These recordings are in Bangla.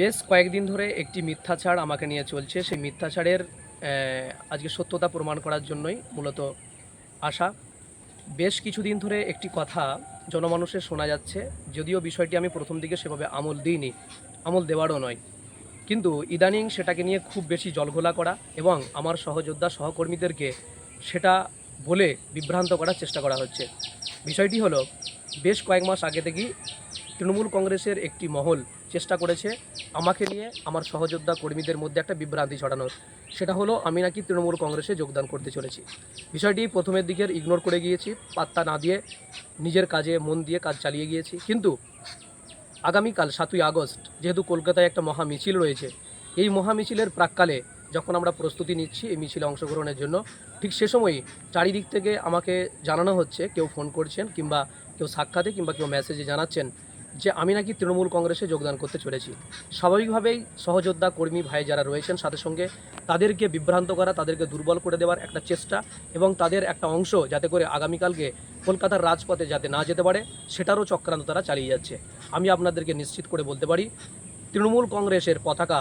বেশ কয়েকদিন ধরে একটি মিথ্যাচার আমাকে নিয়ে চলছে। সেই মিথ্যাচারের আজকে সত্যতা প্রমাণ করার জন্যই মূলত আসা বেশ কিছুদিন ধরে একটি কথা জনমানুষের শোনা যাচ্ছে, যদিও বিষয়টি আমি প্রথম দিকে সেভাবে আমল দিইনি, আমল দেওয়ারও নয়। কিন্তু ইদানিং সেটাকে নিয়ে খুব বেশি জলঘোলা করা এবং আমার সহযোদ্ধা সহকর্মীদেরকে সেটা বলে বিভ্রান্ত করার চেষ্টা করা হচ্ছে। বিষয়টি হলো, বেশ কয়েক মাস আগে থেকেই তৃণমূল কংগ্রেসের একটি মহল চেষ্টা করেছে আমাকে নিয়ে আমার সহযোদ্ধা কর্মীদের মধ্যে একটা বিভ্রান্তি ছড়ানোর। সেটা হলো, আমি নাকি তৃণমূল কংগ্রেসে যোগদান করতে চলেছি। বিষয়টি প্রথমের দিকের ইগনোর করে গিয়েছি, পাত্তা না দিয়ে নিজের কাজে মন দিয়ে কাজ চালিয়ে গিয়েছি। কিন্তু আগামীকাল সাতই আগস্ট, যেহেতু কলকাতায় একটা মহা মিছিল রয়েছে, এই মহা মিছিলের প্রাককালে যখন আমরা প্রস্তুতি নিচ্ছি এই মিছিলে অংশগ্রহণের জন্য, ঠিক সে সময়ই চারিদিক থেকে আমাকে জানানো হচ্ছে, কেউ ফোন করছেন কিংবা কেউ সাক্ষাতে কিংবা কেউ মেসেজে জানাচ্ছেন যে আমি নাকি তৃণমূল কংগ্রেসে যোগদান করতে চলেছি স্বাভাবিকভাবেই সহযোদ্ধা, কর্মী, ভাই যারা রয়েছেন সাথে সঙ্গে তাদেরকে বিভ্রান্ত করা, তাদেরকে দুর্বল করে দেওয়ার একটা চেষ্টা এবং তাদের একটা অংশ যাতে করে আগামীকালকে কলকাতার রাজপথে যাতে না যেতে পারে, সেটারও চক্রান্ত তারা চালিয়ে যাচ্ছে। আমি আপনাদেরকে নিশ্চিত করে বলতে পারি, তৃণমূল কংগ্রেসের পতাকা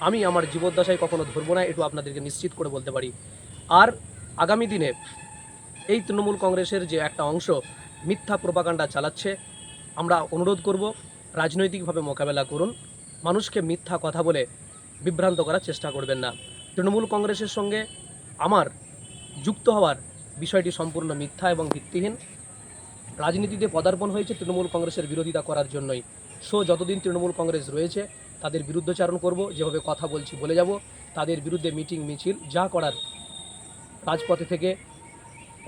আমি আমার জীবদ্দশায় কখনো ধরবো না এটু আপনাদেরকে নিশ্চিত করে বলতে পারি। আর আগামী দিনে এই তৃণমূল কংগ্রেসের যে একটা অংশ মিথ্যা প্রপাগান্ডা চালাচ্ছে আমরা অনুরোধ করব, রাজনৈতিকভাবে মোকাবেলা করুন। মানুষকে মিথ্যা কথা বলে বিভ্রান্ত করার চেষ্টা করবেন না। তৃণমূল কংগ্রেসের সঙ্গে আমার যুক্ত হওয়ার বিষয়টি সম্পূর্ণ মিথ্যা এবং ভিত্তিহীন। রাজনীতিতে পদার্পণ হয়েছে তৃণমূল কংগ্রেসের বিরোধিতা করার জন্যই। সো, যতদিন তৃণমূল কংগ্রেস রয়েছে, তাদের বিরুদ্ধচারণ করব, যেভাবে কথা বলছি বলে যাব। তাদের বিরুদ্ধে মিটিং, মিছিল, যা করার রাজপথে থেকে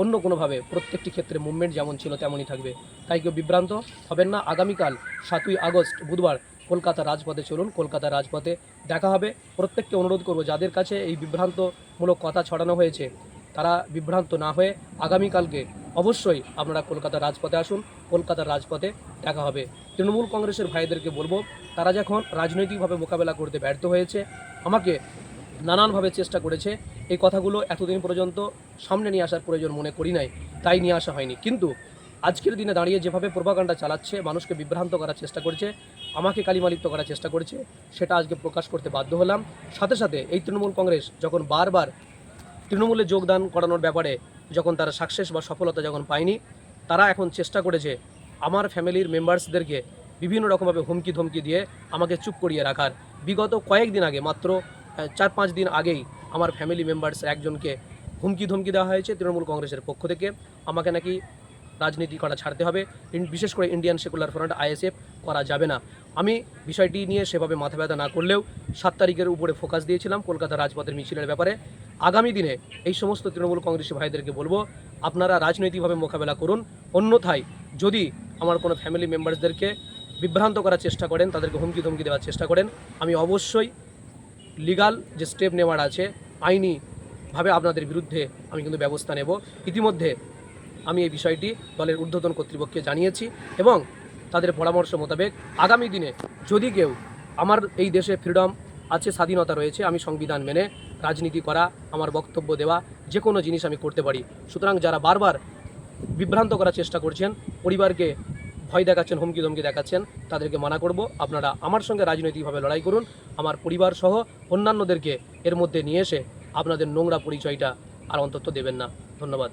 অন্য কোনোভাবে প্রত্যেকটি ক্ষেত্রে মুভমেন্ট যেমন ছিল তেমনই থাকবে। তাই কেউ বিভ্রান্ত হবেন না। আগামীকাল সাতই আগস্ট বুধবার কলকাতা রাজপথে চলুন। কলকাতা রাজপথে দেখা হবে। প্রত্যেককে অনুরোধ করব, যাদের কাছে এই বিভ্রান্তমূলক কথা ছড়ানো হয়েছে, তারা বিভ্রান্ত না হয়ে আগামীকালকে অবশ্যই আপনারা কলকাতা রাজপথে আসুন। কলকাতার রাজপথে দেখা হবে। তৃণমূল কংগ্রেসের ভাইদেরকে বলব, তারা যখন রাজনৈতিকভাবে মোকাবেলা করতে ব্যর্থ হয়েছে, আমাকে নানানভাবে চেষ্টা করেছে। এই কথাগুলো এতদিন পর্যন্ত সামনে নিয়ে আসার প্রয়োজন মনে করি নাই, তাই নিয়ে আসা হয়নি। কিন্তু আজকের দিনে দাঁড়িয়ে যেভাবে প্রভাকাণ্ডা চালাচ্ছে, মানুষকে বিভ্রান্ত করার চেষ্টা করছে, আমাকে কালিমালিপ্ত করার চেষ্টা করেছে, সেটা আজকে প্রকাশ করতে বাধ্য হলাম। সাথে সাথে এই তৃণমূল কংগ্রেস যখন বারবার তৃণমূলে যোগদান করানোর ব্যাপারে যখন তারা সাকসেস বা সফলতা যখন পায়নি, তারা এখন চেষ্টা করেছে আমার ফ্যামিলির মেম্বার্সদেরকে বিভিন্ন রকমভাবে হুমকি ধমকি দিয়ে আমাকে চুপ করিয়ে রাখার। বিগত কয়েকদিন আগে মাত্র চার পাঁচ দিন আগেই আমার ফ্যামিলি মেম্বার্স একজনকে হুমকি ধমকি দেওয়া হয়েছে তৃণমূল কংগ্রেসের পক্ষ থেকে। আমাকে নাকি রাজনীতি করা ছাড়তে হবে। বিশেষ করে ইন্ডিয়ান সেকুলার ফ্রন্ট আইএসএফ করা যাবে না। আমি বিষয়টি নিয়ে সেভাবে মাথা ব্যথা না করলেও সাত তারিখের উপরে ফোকাস দিয়েছিলাম কলকাতা রাজপথের মিছিলের ব্যাপারে। আগামী দিনে এই সমস্ত তৃণমূল কংগ্রেসী ভাইদেরকে বলব, আপনারা রাজনৈতিকভাবে মোকাবেলা করুন। অন্যথায় যদি আমার কোনো ফ্যামিলি মেম্বার্সদেরকে বিভ্রান্ত করার চেষ্টা করেন, তাদেরকে হুমকি ধমকি দেওয়ার চেষ্টা করেন, আমি অবশ্যই লিগাল যে স্টেপ নেওয়ার আছে, আইনিভাবে আপনাদের বিরুদ্ধে আমি কিন্তু ব্যবস্থা নেব। ইতিমধ্যে আমি এই বিষয়টি দলের ঊর্ধ্বতন কর্তৃপক্ষকে জানিয়েছি এবং তাদের পরামর্শ মোতাবেক আগামী দিনে যদি কেউ আমার এই দেশে ফ্রিডম আছে, স্বাধীনতা রয়েছে, আমি সংবিধান মেনে রাজনীতি করা, আমার বক্তব্য দেওয়া, যে কোনো জিনিস আমি করতে পারি। সুতরাং যারা বারবার বিভ্রান্ত করার চেষ্টা করছেন, পরিবারকে ভয় দেখাচ্ছেন, হুমকি ধমকি দেখাচ্ছেন, তাদেরকে মানা করব। আপনারা আমার সঙ্গে রাজনৈতিকভাবে লড়াই করুন, আমার পরিবার সহ অন্যান্যদেরকে এর মধ্যে নিয়ে এসে আপনাদের নোংরা পরিচয়টা আর অন্তত দেবেন না। ধন্যবাদ।